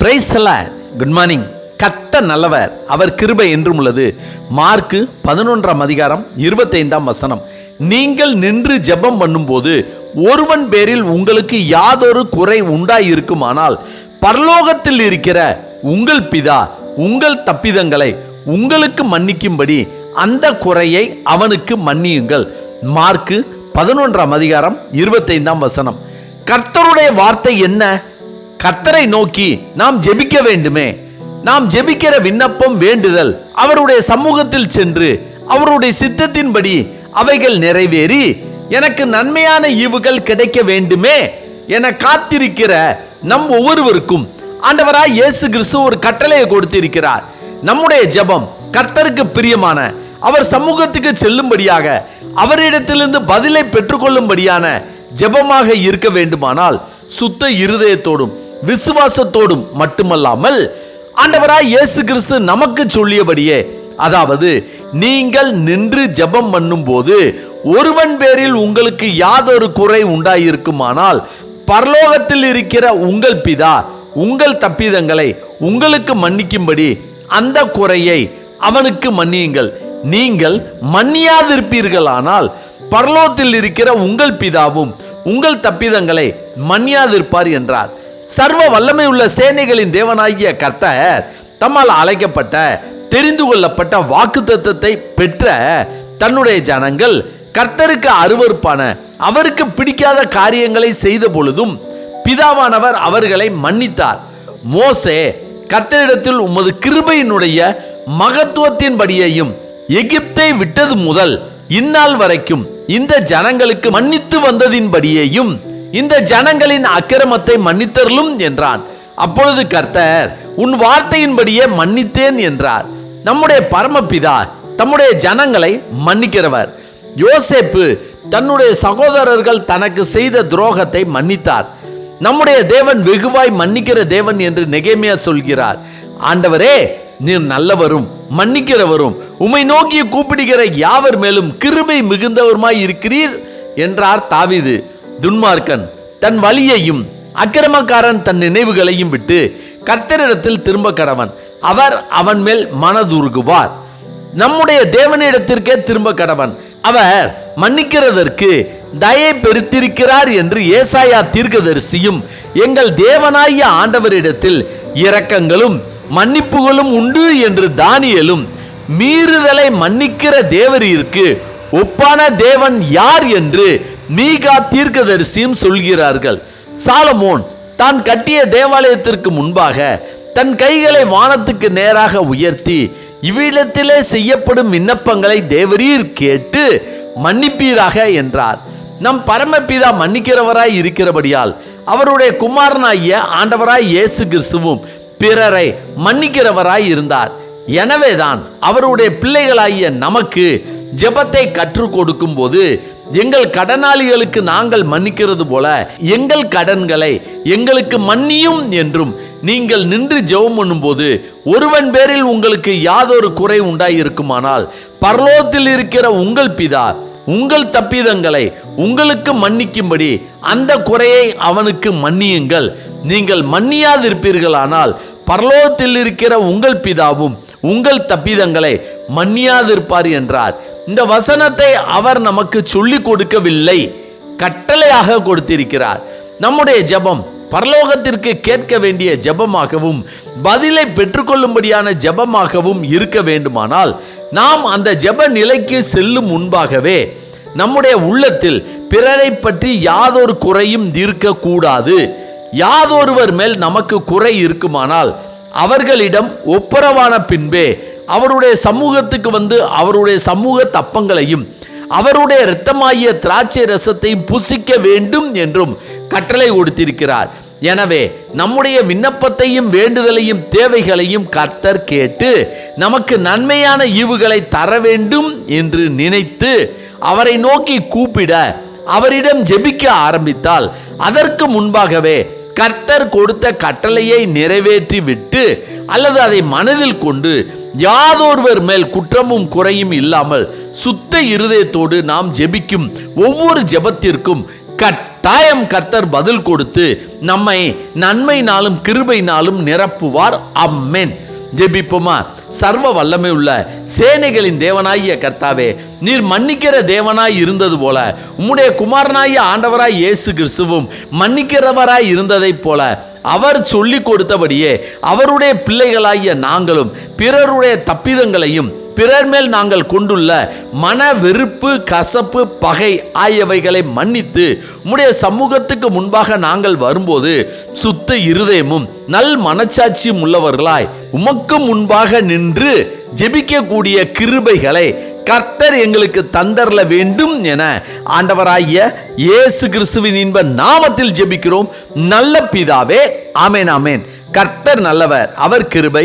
பிரைஸ்ல good morning கத்த நல்லவர். அவர் கிருபை என்றும் உள்ளது. மார்க்கு பதினொன்றாம் அதிகாரம் இருபத்தைந்தாம் வசனம். நீங்கள் நின்று ஜெபம் பண்ணும்போது ஒருவன் பேரில் உங்களுக்கு யாதொரு குறை உண்டாயிருக்குமானால் பரலோகத்தில் இருக்கிற உங்கள் பிதா உங்கள் தப்பிதங்களை உங்களுக்கு மன்னிக்கும்படி அந்த குறையை அவனுக்கு மன்னியுங்கள். மார்க்கு பதினொன்றாம் அதிகாரம் இருபத்தைந்தாம் வசனம். கர்த்தருடைய வார்த்தை என்ன? கர்த்தரை நோக்கி நாம் ஜெபிக்க வேண்டுமே. நாம் ஜெபிக்கிற விண்ணப்பம் வேண்டுதல் அவருடைய சமூகத்தில் சென்று அவருடைய சித்தத்தின்படி அவைகள் நிறைவேறி எனக்கு நன்மையான ஈவுகள் கிடைக்க வேண்டுமே என காத்திருக்கிற நம் ஒவ்வொருவருக்கும் ஆண்டவராய் இயேசு கிறிஸ்து ஒரு கட்டளையை கொடுத்திருக்கிறார். நம்முடைய ஜெபம் கர்த்தருக்கு பிரியமான அவர் சமூகத்துக்கு செல்லும்படியாக அவரிடத்திலிருந்து பதிலை பெற்றுக்கொள்ளும்படியான ஜெபமாக இருக்க வேண்டுமானால் சுத்த இருதயத்தோடும் விசுவாசத்தோடும் மட்டுமல்லாமல் ஆண்டவராய் இயேசு கிறிஸ்து நமக்கு சொல்லியபடியே அதாவது நீங்கள் நின்று ஜெபம் பண்ணும்போது ஒருவன் பேரில் உங்களுக்கு யாதொரு குறை உண்டாயிருக்குமானால் பரலோகத்தில் இருக்கிற உங்கள் பிதா உங்கள் தப்பிதங்களை உங்களுக்கு மன்னிக்கும்படி அந்த குறையை அவனுக்கு மன்னியுங்கள். நீங்கள் மன்னியாதிருப்பீர்களானால் பரலோகத்தில் இருக்கிற உங்கள் பிதாவும் உங்கள் தப்பிதங்களை மன்னியாதிருப்பார் என்றார். சர்வ வல்லமை உள்ள சேனைகளின் தேவனாகிய கர்த்தர் தம்மால் அழைக்கப்பட்ட தெரிந்து கொள்ளப்பட்ட வாக்கு பெற்ற தன்னுடைய ஜனங்கள் கர்த்தருக்கு அருவருப்பான அவருக்கு பிடிக்காத காரியங்களை செய்த பொழுதும் பிதாவானவர் அவர்களை மன்னித்தார். மோசே கர்த்தரிடத்தில் உமது கிருபையினுடைய மகத்துவத்தின்படியையும் எகிப்தை விட்டது முதல் இந்நாள் வரைக்கும் இந்த ஜனங்களுக்கு மன்னித்து வந்ததின்படியையும் இந்த ஜனங்களின் அக்கிரமத்தை மன்னித்தருளும் என்றான். அப்பொழுது கர்த்தர் உன் வார்த்தையின்படியே மன்னித்தேன் என்றார். நம்முடைய பரமபிதா தம்முடைய ஜனங்களை மன்னிக்கிறவர். யோசேப்பு தன்னுடைய சகோதரர்கள் தனக்கு செய்த துரோகத்தை மன்னித்தார். நம்முடைய தேவன் வெகுவாய் மன்னிக்கிற தேவன் என்று நெகேமியா சொல்கிறார். ஆண்டவரே நீர் நல்லவரும் மன்னிக்கிறவரும் உமை நோக்கி கூப்பிடுகிற யாவர் மேலும் கிருபை மிகுந்தவருமாய் இருக்கிறீர்? என்றார் தாவிது. துன்மார்க்கன் தன் வழியையும் அக்கிரமக்காரன் தன் நினைவுகளையும் விட்டு கர்த்தரிடத்தில் திரும்ப கடவன் அவர் அவன் மேல் மனதுருகுவார். நம்முடைய தேவனிடத்திற்கே திரும்ப கடவன் அவர் மன்னிக்கிறதற்கு தயை பெருத்திருக்கிறார் என்று ஏசாயா தீர்க்கதரிசியும் எங்கள் தேவனாகிய ஆண்டவரிடத்தில் இரக்கங்களும் மன்னிப்புகளும் உண்டு என்று தானியலும் மீறுதலை மன்னிக்கிற தேவரிற்கு ஒப்பான தேவன் யார் என்று மீகா தீர்க்கதரிசியும் சொல்கிறார்கள் சாலமோன் தான் கட்டிய தேவாலயத்திற்கு முன்பாக தன் கைகளை வானத்துக்கு நேராக உயர்த்தி இவ்விடத்திலே செய்யப்படும் விண்ணப்பங்களை தேவரீர் கேட்டு மன்னிப்பீராக என்றார். நம் பரமபிதா மன்னிக்கிறவராய் இருக்கிறபடியால் அவருடைய குமாரனாகிய ஆண்டவராய் இயேசு கிறிஸ்துவும் பிறரை மன்னிக்கிறவராய் இருந்தார். எனவேதான் அவருடைய பிள்ளைகளாகிய நமக்கு ஜெபத்தை கற்றுக் கொடுக்கும் போது எங்கள் கடனாளிகளுக்கு நாங்கள் மன்னிக்கிறது போல எங்கள் கடன்களை எங்களுக்கு மன்னியும் என்றும் நீங்கள் நின்று ஜெபம் பண்ணும்போது ஒருவன் பேரில் உங்களுக்கு யாதொரு குறை உண்டாயிருக்குமானால் பரலோகத்தில் இருக்கிற உங்கள் பிதா உங்கள் தப்பிதங்களை உங்களுக்கு மன்னிக்கும்படி அந்த குறையை அவனுக்கு மன்னியுங்கள். நீங்கள் மன்னியாதிருப்பீர்களானால் பரலோகத்தில் இருக்கிற உங்கள் பிதாவும் உங்கள் தப்பிதங்களை மன்னியாதிருப்பார் என்றார். இந்த வசனத்தை அவர் நமக்கு சொல்லிக் கொடுக்கவில்லை. கட்டளையாக கொடுத்திருக்கிறார். நம்முடைய ஜெபம் பரலோகத்திற்கு கேட்க வேண்டிய ஜெபமாகவும் பதிலை பெற்றுக்கொள்ளும்படியான ஜெபமாகவும் இருக்க வேண்டுமானால் நாம் அந்த ஜெப நிலைக்கு செல்லும் முன்பாகவே நம்முடைய உள்ளத்தில் பிறரை பற்றி யாதொரு குறையும் இருக்கக்கூடாது யாதொருவர் மேல் நமக்கு குறை இருக்குமானால் அவர்களிடம் ஒப்புரவான பின்பே அவருடைய சமூகத்துக்கு வந்து அவருடைய சமூக தப்பங்களையும் அவருடைய இரத்தமாகிய திராட்சை ரசத்தையும் புசிக்க வேண்டும் என்றும் கட்டளை கொடுத்திருக்கிறார். எனவே நம்முடைய விண்ணப்பத்தையும் வேண்டுதலையும் தேவைகளையும் கர்த்தர் கேட்டு நமக்கு நன்மையான ஈவுகளை தர வேண்டும் என்று நினைத்து அவரை நோக்கி கூப்பிட அவரிடம் ஜெபிக்க ஆரம்பித்தால் அதற்கு முன்பாகவே கர்த்தர் கொடுத்த கட்டளையை நிறைவேற்றி விட்டு அல்லது அதை மனதில் கொண்டு யாதொருவர் மேல் குற்றமும் குறையும் இல்லாமல் சுத்த இருதயத்தோடு நாம் ஜெபிக்கும் ஒவ்வொரு ஜெபத்திற்கும் கட்டாயம் கர்த்தர் பதில் கொடுத்து நம்மை நன்மைனாலும் கிருபைனாலும் நிரப்புவார். அம்மேன் ஜெபிப்போமா? சர்வ வல்லமை உள்ள சேனைகளின் தேவனாகிய கர்த்தாவே நீர் மன்னிக்கிற தேவனாய் இருந்தது போல உம்முடைய குமாரனாகிய ஆண்டவராய் இயேசு கிறிஸ்துவும் மன்னிக்கிறவராய் இருந்ததைப் போல அவர் சொல்லி கொடுத்தபடியே அவருடைய பிள்ளைகளாகிய நாங்களும் பிறருடைய தப்பிதங்களையும் பிறர் மேல் நாங்கள் கொண்டுள்ள மன வெறுப்பு கசப்பு பகை ஆகியவைகளை மன்னித்து உம்முடைய சமூகத்துக்கு முன்பாக நாங்கள் வரும்போது சுத்த இருதயமும் நல் மனச்சாட்சியும் உள்ளவர்களாய் உமக்கு முன்பாக நின்று ஜெபிக்கக்கூடிய கிருபைகளை கர்த்தர் எங்களுக்கு தந்தரல வேண்டும் என ஆண்டவராகிய இயேசு கிறிஸ்துவின் இன்ப நாமத்தில் ஜெபிக்கிறோம். நல்ல பிதாவே ஆமேன் ஆமேன். கர்த்தர் நல்லவர் அவர் கிருபை